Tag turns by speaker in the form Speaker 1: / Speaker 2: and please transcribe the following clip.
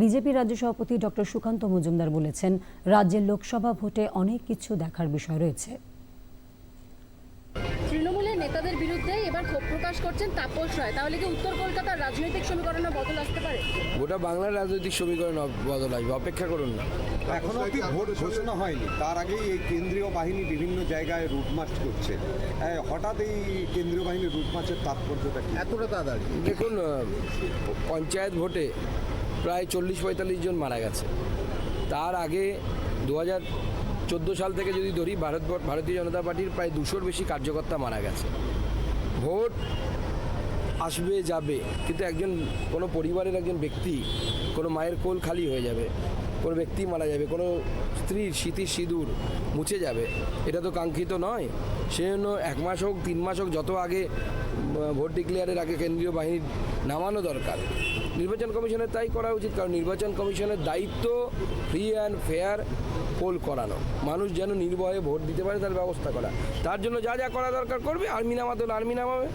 Speaker 1: BJP রাজ্য সভাপতি doctor Sukanta Majumdar বলেছেন রাজ্যের লোকসভা ভোটে অনেক কিছু দেখার বিষয় রয়েছে।
Speaker 2: তৃণমূলের নেতাদের বিরুদ্ধে এবার ক্ষোভ প্রকাশ করছেন তাপস রায়। তাহলে কি উত্তর কলকাতার রাজনৈতিক সমীকরণে বদল আসতে পারে?
Speaker 3: গোটা বাংলার রাজনৈতিক সমীকরণ বদল আসবে অপেক্ষা করুন না।
Speaker 4: এখনও অব্দি ভোট ঘোষণা হয়নি। তার আগেই এই কেন্দ্রীয় বাহিনী বিভিন্ন জায়গায় রুট মার্চ করছে। হ্যাঁ, হঠাৎ এই কেন্দ্রীয় বাহিনীর রুট মার্চের তাৎপর্যটা কি?
Speaker 5: এতটা তাড়াতাড়ি?
Speaker 3: দেখুন পঞ্চায়েত ভোটে প্রায় চল্লিশ পঁয়তাল্লিশ জন মারা গেছে। তার আগে দু হাজার চোদ্দ সাল থেকে যদি ধরি, ভারত ভারতীয় জনতা পার্টির প্রায় দুশোর বেশি কার্যকর্তা মারা গেছে। ভোট আসবে, যাবে, কিন্তু একজন কোনো পরিবারের একজন ব্যক্তি কোনো মায়ের কোল খালি হয়ে যাবে। কোনো ব্যক্তি মারা যাবে, কোনো স্ত্রীর স্মৃতির সিঁদুর মুছে যাবে, এটা তো কাঙ্ক্ষিত নয়। সেজন্য এক মাস হোক, তিন মাস হোক, যত আগে ভোট ডিক্লেয়ারের আগে কেন্দ্রীয় বাহিনী নামানো দরকার। নির্বাচন কমিশনের তাই করা উচিত, কারণ নির্বাচন কমিশনের দায়িত্ব ফ্রি অ্যান্ড ফেয়ার পোল করানো। মানুষ যেন নির্ভয়ে ভোট দিতে পারে, তার ব্যবস্থা করা। তার জন্য যা যা করা দরকার করবে, আর্মি নামাতে হলে আর্মি নামাবে।